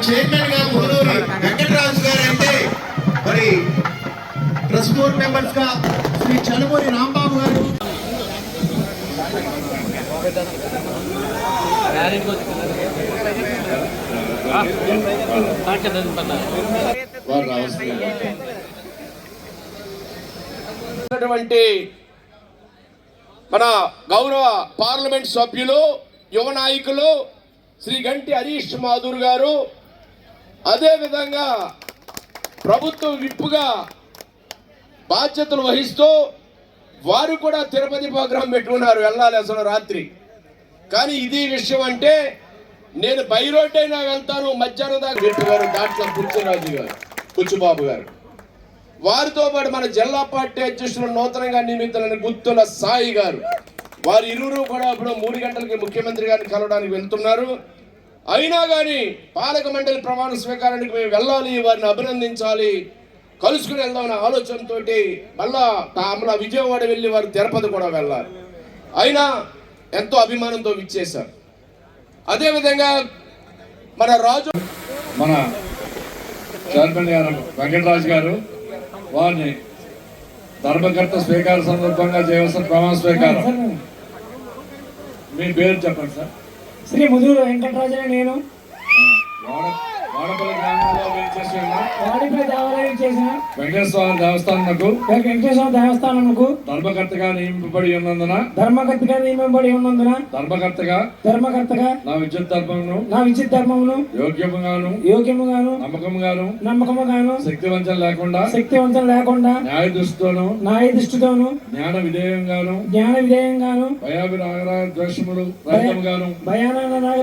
చైర్మన్గా మురళూరి వెంకటరాజు గారు అయితే మరి ట్రస్ట్ బోర్డ్ మెంబర్స్గా శ్రీ చనుమూరి రాంబాబు గారు. మన గౌరవ పార్లమెంట్ సభ్యులు యువ నాయకులు శ్రీ గంటి హరీష్ మాధుర్ గారు అదేవిధంగా ప్రభుత్వం విప్పుగా బాధ్యతలు వహిస్తూ వారు కూడా తిరుపతి ప్రోగ్రాం పెట్టుకున్నారు వెళ్ళాలి అసలు రాత్రి. కానీ ఇది విషయం అంటే నేను బై రోడ్ అయినా వెళ్తాను మధ్యాహ్నం దాకా చెప్పారు దాంట్లో పుచ్చిరాజు గారు పుచ్చుబాబు గారు. వారితో పాటు మన జిల్లా పార్టీ అధ్యక్షులు నూతనంగా నియమితులైన గుత్తుల సాయి గారు. వారు ఇరువురు కూడా ఇప్పుడు మూడు గంటలకి ముఖ్యమంత్రి గారిని కలవడానికి వెళ్తున్నారు. అయినా కానీ పాలక మండలి ప్రమాణ స్వీకారానికి మేము వెళ్ళాలి వారిని అభినందించాలి. కలుసుకుని వెళ్దామనే ఆలోచనతో మళ్ళా మళ్ళా విజయవాడ వెళ్ళి వారు తిరుపతి కూడా వెళ్ళాలి. అయినా ఎంతో అభిమానంతో విచ్చేశారు. అదేవిధంగా మన రాజు మన చైర్మన్ గారు వెంకటరాజు గారు వారిని ధర్మకర్త స్వీకార సందర్భంగా చేయవలసిన ప్రమాణ స్వీకారం. మీ పేరు చెప్పండి సార్. శ్రీ ముదురు వెంకటరాజు నేను వాడ- వాడపల్లి గ్రామంలో వేయించేసి ఉన్న వాడిపై దేవాలయం చేసిన వెంకటేశ్వర దేవస్థానకు వెంకటేశ్వర దేవస్థానముకు ధర్మకర్తగా నియమింపబడి ఉన్నందున ధర్మకర్తగా నియమింపబడి ఉన్నందున ధర్మకర్తగా ధర్మకర్తగా నా విద్యుత్ ధర్మమును నా విచిత్ ధర్మమును యోగ్యముగాను యోగ్యముగాను నమ్మకముగాను నమ్మకముగాను శక్తివంచం లేకుండా శక్తివంతం లేకుండా న్యాయ దృష్టితోను న్యాయ దృష్టితోను జ్ఞాన విధేయంగాను జ్ఞాన విధేయంగాను భయాభిరాగ ద్వేషములు రహితముగాను భయాన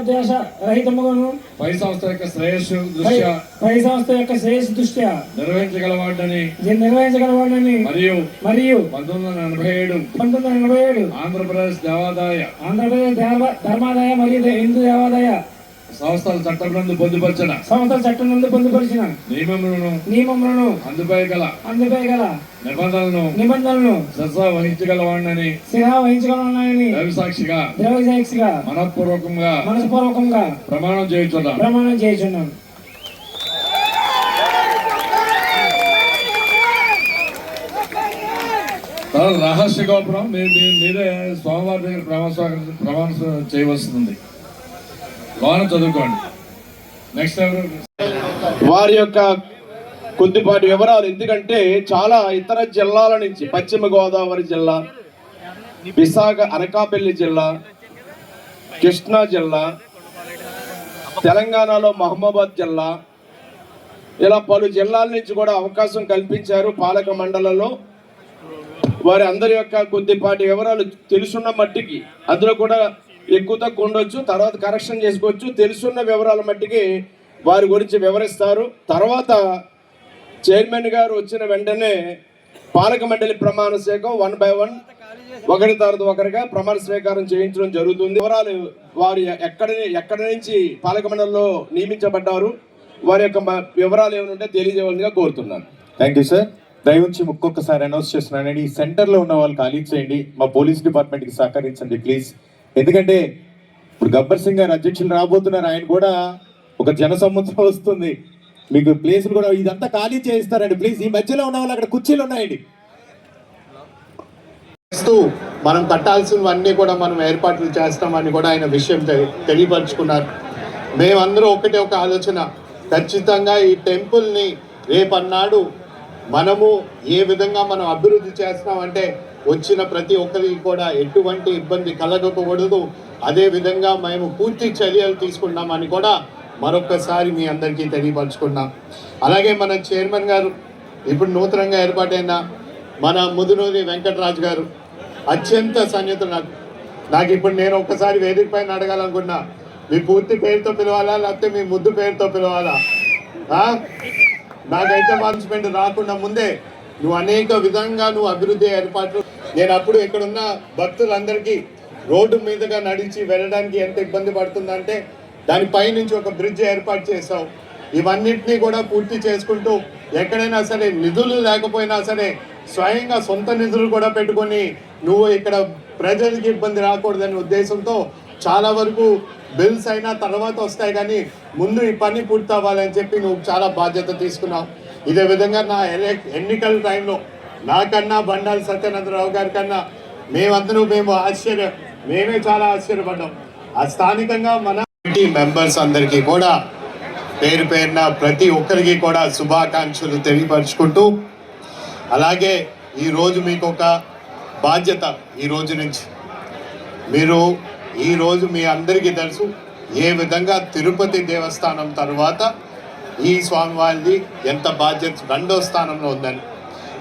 దేశ రహితముగాను పై సంస్థ యొక్క శ్రేయస్సు దృష్ట్యా పై సంస్థ యొక్క శ్రేయస్ దృష్ట్యా నిర్వహించగలవాడని దీన్ని నిర్వహించగలవాడని మరియు మరియు పంతొమ్మిది వందల ఎనభై ఏడు పంతొమ్మిది వందల ఎనభై ఏడు ఆంధ్రప్రదేశ్ దేవాదాయ ఆంధ్రప్రదేశ్ ధర్మాదాయ మరియు హిందూ దేవాదాయ సంస్థల చట్టం నందు పొందుపరిచిన సంవత్సరం చట్టం నుండి పొందుపరిచిన నియమములను నియమములను అందుపై గల అందుపై గల నిబంధనలను నిబంధనలను శ్రద్ధ వహించగలవాడని శిలా వహించగలనని రవిసాక్షిగా ద్రవసాక్షిగా మనఃపూర్వకంగా మనస్పూర్వకంగా ప్రమాణం చేయుచున్నాను ప్రమాణం చేయుచున్నాను తర్వాత రహస్య గోపురం. మీరే స్వామివారి దగ్గర ప్రమాణ స్వీకారం- ప్రమాణ చేయవలసింది. లోన చదువుకోండి. నెక్స్ట్ వారి యొక్క కొద్దిపాటి వివరాలు. ఎందుకంటే చాలా ఇతర జిల్లాల నుంచి పశ్చిమ గోదావరి జిల్లా విశాఖ అనకాపల్లి జిల్లా కృష్ణా జిల్లా తెలంగాణలో మహబూబాద్ జిల్లా ఇలా పలు జిల్లాల నుంచి కూడా అవకాశం కల్పించారు పాలక మండలంలో. వారి అందరి యొక్క కొద్దిపాటి వివరాలు తెలుసున్న మట్టికి అందులో కూడా ఎక్కువ తక్కువ ఉండొచ్చు తర్వాత కరెక్షన్ చేసుకోవచ్చు తెలుసున్న వివరాల మట్టికి వారి గురించి వివరిస్తారు. తర్వాత చైర్మన్ గారు వచ్చిన వెంటనే పాలక మండలి ప్రమాణ స్వీకం వన్ బై వన్ ఒకరి తర్వాత ఒకరిగా ప్రమాణ స్వీకారం చేయించడం జరుగుతుంది. వివరాలు వారు ఎక్కడ ఎక్కడి నుంచి పాలక మండలిలో నియమించబడ్డారు వారి యొక్క వివరాలు ఏమైనా ఉంటే తెలియజేయాలని కోరుతున్నాను. థ్యాంక్ యూ సార్ దయవుంచి ఒక్కొక్కసారి అనౌన్స్ చేస్తున్నానండి ఈ సెంటర్లో ఉన్న వాళ్ళు ఖాళీ చేయండి మా పోలీస్ డిపార్ట్మెంట్కి సహకరించండి ప్లీజ్. ఎందుకంటే ఇప్పుడు గబ్బర్ సింగ్ గారు అధ్యక్షులు రాబోతున్నారు ఆయన కూడా ఒక జన సముద్రం వస్తుంది. మీకు ప్లేసులు కూడా ఇదంతా ఖాళీ చేయిస్తారండి ప్లీజ్. ఈ మధ్యలో ఉన్న వాళ్ళు అక్కడ కుర్చీలు ఉన్నాయండి. మనం కట్టాల్సినవన్నీ కూడా మనం ఏర్పాట్లు చేస్తామని కూడా ఆయన విషయం తెలియపరుచుకున్నారు. మేమందరూ ఒకటే ఒక ఆలోచన. ఖచ్చితంగా ఈ టెంపుల్ని రేపన్నాడు మనము ఏ విధంగా మనం అభివృద్ధి చేస్తామంటే వచ్చిన ప్రతి ఒక్కరికి కూడా ఎటువంటి ఇబ్బంది కలగకూడదు. అదే విధంగా మేము పూర్తి చర్యలు తీసుకున్నామని కూడా మరొకసారి మీ అందరికీ తెలియపరచుకున్నాం అలాగే మన చైర్మన్ గారు ఇప్పుడు నూతనంగా ఏర్పాటైన మన ముదునూరి వెంకటరాజు గారు అత్యంత సన్నిహిత నాకు. నాకు ఇప్పుడు నేను ఒక్కసారి వేదిక పైన అడగాలనుకున్నా. మీ పూర్తి పేరుతో పిలవాలా? లేకపోతే మీ ముద్దు పేరుతో పిలవాలా? నాకైతే అడ్వాన్స్మెంట్ రాకుండా ముందే నువ్వు అనేక విధంగా నువ్వు అభివృద్ధి ఏర్పాట్లు నేను అప్పుడు ఇక్కడున్న భక్తులందరికీ రోడ్డు మీదుగా నడిచి వెళ్ళడానికి ఎంత ఇబ్బంది పడుతుందంటే దానిపై నుంచి ఒక బ్రిడ్జ్ ఏర్పాటు చేసావు ఇవన్నింటినీ కూడా పూర్తి చేసుకుంటూ ఎక్కడైనా సరే నిధులు లేకపోయినా సరే స్వయంగా సొంత నిధులు కూడా పెట్టుకొని నువ్వు ఇక్కడ ప్రజలకి ఇబ్బంది రాకూడదనే ఉద్దేశంతో చాలా వరకు బిల్స్ అయినా తర్వాత వస్తాయి కానీ ముందు ఈ పని పూర్తి అవ్వాలని చెప్పి నువ్వు చాలా బాధ్యత తీసుకున్నావు. ఇదే విధంగా నా ఎలక్ ఎన్నికల టైంలో నాకన్నా బండారు సత్యనందరావు గారి కన్నా మేమందరూ మేము ఆశ్చర్య మేమే చాలా ఆశ్చర్యపడ్డాం. ఆ స్థానికంగా మన మెంబర్స్ అందరికీ కూడా పేరు పేరున ప్రతి ఒక్కరికి కూడా శుభాకాంక్షలు తెలియపరుచుకుంటూ అలాగే ఈరోజు మీకు ఒక బాధ్యత ఈ రోజు నుంచి. మీరు ఈరోజు మీ అందరికీ తెలుసు ఏ విధంగా తిరుపతి దేవస్థానం తర్వాత ఈ స్వామివారిది ఎంత బాధ్యత రెండో స్థానంలో ఉందని.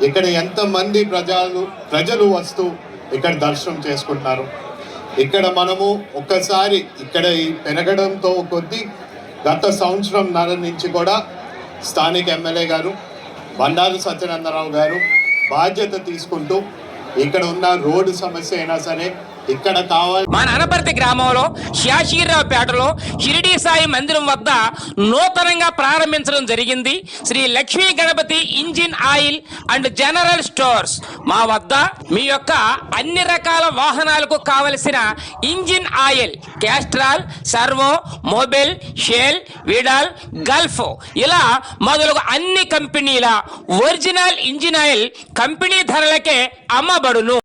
ఇక్కడ ఎంతమంది ప్రజలు ప్రజలు వస్తూ ఇక్కడ దర్శనం చేసుకుంటున్నారు. ఇక్కడ మనము ఒక్కసారి ఇక్కడ పెరగడంతో కొద్దీ గత సంవత్సరం నర నుంచి కూడా స్థానిక ఎమ్మెల్యే గారు బండారు సత్యనందరావు గారు బాధ్యత తీసుకుంటూ ఇక్కడ ఉన్న రోడ్డు సమస్య అయినా సరే ఇక్కడ కావాలి. మా అనపర్తి గ్రామంలో శాషీరావుపేటలో షిరిడి సాయి మందిరం వద్ద నూతనంగా ప్రారంభించడం జరిగింది. Shri Lakshmi Ganapathi engine oil and general stores మా వద్ద మీ యొక్క అన్ని రకాల వాహనాలకు కావలసిన engine oil Castrol Servo Mobil Shell Vidal Gulf ఇలా మొదలగు అన్ని కంపెనీల ఒరిజినల్ ఇంజిన్ ఆయిల్ కంపెనీ ధరలకే అమ్మబడును.